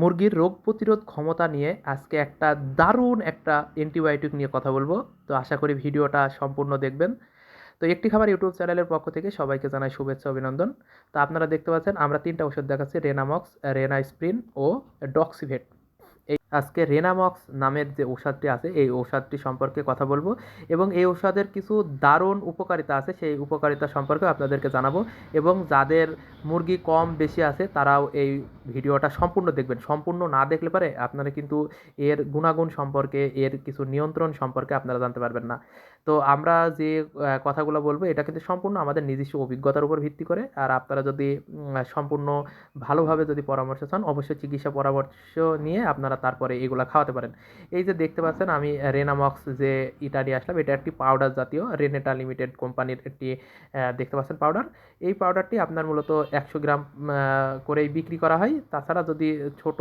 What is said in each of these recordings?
মুরগির রোগ প্রতিরোধ ক্ষমতা নিয়ে আজকে একটা দারুণ একটা অ্যান্টিবায়োটিক নিয়ে কথা বলব। তো আশা করি ভিডিওটা সম্পূর্ণ দেখবেন। তো একটি খাবার ইউটিউব চ্যানেলের পক্ষ থেকে সবাইকে জানাই শুভেচ্ছা, অভিনন্দন। তো আপনারা দেখতে পাচ্ছেন, আমরা তিনটা ওষুধ দেখাচ্ছি রেনামক্স রেনাস্প্রিন ও ডক্সিভেট এই আজকে রেনামক্স নামের যে ঔষধটি আছে, এই ঔষধটি সম্পর্কে কথা বলব এবং এই ঔষধের কিছু দারুণ উপকারিতা আছে, সেই উপকারিতা সম্পর্কে আপনাদেরকে জানাব এবং যাদের মুরগি কম বেশি আছে, তারাও এই ভিডিওটা সম্পূর্ণ দেখবেন। সম্পূর্ণ না দেখলে পারে আপনারা কিন্তু এর গুণাগুণ সম্পর্কে, এর কিছু নিয়ন্ত্রণ সম্পর্কে আপনারা জানতে পারবেন না। তো আমরা যে কথাগুলো বলব, এটা কিন্তু সম্পূর্ণ আমাদের নিজস্ব অভিজ্ঞতার উপর ভিত্তি করে। আর আপনারা যদি সম্পূর্ণ ভালোভাবে যদি পরামর্শ চান, অবশ্যই চিকিৎসা পরামর্শ নিয়ে আপনারা তারপরে এগুলা খাওয়াতে পারেন। এই যে দেখতে পাচ্ছেন, আমি রেনামক্স যে ইটা নিয়ে আসলাম, এটা একটি পাউডার জাতীয় রেনেটা লিমিটেড কোম্পানির একটি দেখতে পাচ্ছেন পাউডার এই পাউডারটি আপনার মূলত একশো গ্রাম করেই বিক্রি করা হয়। তাছাড়া যদি ছোট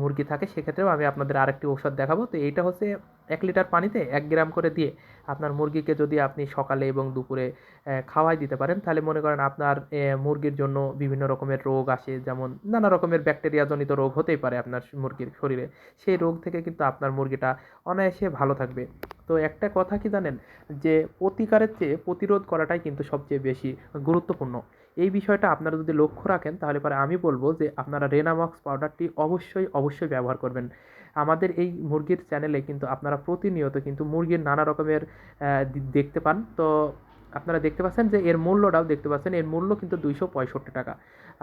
মুরগি থাকে সেক্ষেত্রেও আমি আপনাদের আরেকটি ঔষধ দেখাবো। তো এইটা হচ্ছে এক লিটার পানিতে এক গ্রাম করে দিয়ে আপনার মুরগিকে যদি আপনি সকালে এবং দুপুরে খাওয়াই দিতে পারেন, তাহলে মনে করেন আপনার মুরগির জন্য বিভিন্ন রকমের রোগ আসে। যেমন নানা রকমের ব্যাকটেরিয়াজনিত রোগ হতেই পারে আপনার মুরগির শরীরে। সেই রোগ থেকে কিন্তু আপনার মুরগিটা অনায়াসে ভালো থাকবে। তো একটা কথা কি জানেন? যে প্রতিকারের চেয়ে প্রতিরোধ করাটাই কিন্তু সবচেয়ে বেশি গুরুত্বপূর্ণ। এই বিষয়টা আপনারা যদি লক্ষ্য রাখেন, তাহলে পরে আমি বলব যে আপনারা রেনামক্স পাউডারটি অবশ্যই অবশ্যই ব্যবহার করবেন। আমাদের এই মুরগির চ্যানেলে কিন্তু আপনারা প্রতিনিয়ত কিন্তু মুরগির নানা রকমের দেখতে পান। তো আপনারা দেখতে পাচ্ছেন যে এর মূল্যটাও দেখতে পাচ্ছেন। এর মূল্য কিন্তু দুইশো পঁয়ষট্টি টাকা।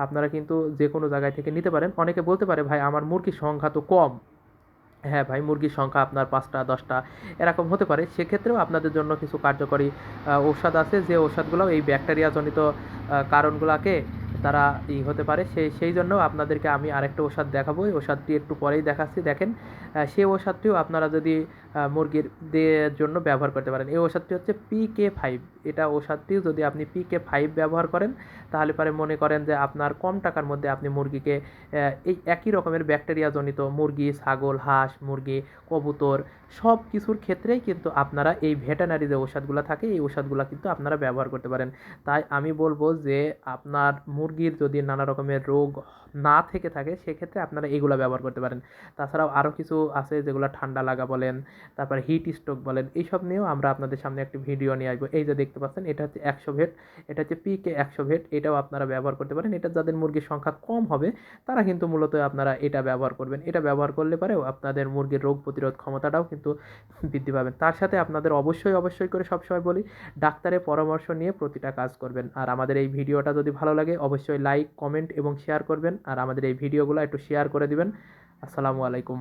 আপনারা কিন্তু যে কোনো জায়গায় থেকে নিতে পারেন। অনেকে বলতে পারে, ভাই, আমার মুরগির সংখ্যা তো কম। হ্যাঁ ভাই, মুরগির সংখ্যা আপনার পাঁচটা, দশটা, এরকম হতে পারে। সেক্ষেত্রেও আপনাদের জন্য কিছু কার্যকরী ঔষধ আছে। যে ঔষধগুলো এই ব্যাকটেরিয়াজনিত কারণগুলোকে তারা ই হতে পারে। সেই সেই জন্য আপনাদেরকে আমি আরেকটা ওষুধ দেখাবো। ওই ওষুধটি একটু পরেই দেখাচ্ছি। দেখেন সেই ওষুধটিও আপনারা যদি মুরগির জন্য ব্যবহার করতে পারেন। এই ওষুধটি হচ্ছে পি কে ফাইভ এটা ওষুধটিও যদি আপনি পি কে ফাইভ ব্যবহার করেন, তাহলে পরে মনে করেন যে আপনার কম টাকার মধ্যে আপনি মুরগিকে এই একই রকমের ব্যাকটেরিয়াজনিত মুরগি, ছাগল, হাঁস, মুরগি, কবুতর, সব কিছুর ক্ষেত্রেই কিন্তু আপনারা এই ভেটেনারি যে ওষুধগুলো থাকে, এই ওষুধগুলো কিন্তু আপনারা ব্যবহার করতে পারেন। তাই আমি বলব যে আপনার মুরগির যদি নানা রকমের রোগ না থেকে থাকে, সেক্ষেত্রে আপনারা এগুলো ব্যবহার করতে পারেন। তাছাড়াও আরও কিছু আছে যেগুলো ঠান্ডা লাগা বলেন তারপর হিট স্ট্রোক বলেন, এইসব নিয়েও আমরা আপনাদের সামনে একটি ভিডিও নিয়ে আসব। এই যে দেখতে পাচ্ছেন, এটা হচ্ছে একশো ভেট, এটা হচ্ছে পিকে একশো ভেট, এটাও আপনারা ব্যবহার করতে পারেন। এটা যাদের মুরগির সংখ্যা কম হবে, তারা কিন্তু মূলত আপনারা এটা ব্যবহার করবেন। এটা ব্যবহার করলে পরেও আপনাদের মুরগির রোগ প্রতিরোধ ক্ষমতাটাও কিন্তু বৃদ্ধি পাবেন তার সাথে আপনাদের অবশ্যই অবশ্যই করে সবসময় বলি, ডাক্তারের পরামর্শ নিয়ে প্রতিটা কাজ করবেন। আর আমাদের এই ভিডিওটা যদি ভালো লাগে, অবশ্যই লাইক কমেন্ট এবং শেয়ার করবেন। আর আমাদের এই ভিডিওগুলো একটু শেয়ার করে দিবেন। আসসালামু আলাইকুম।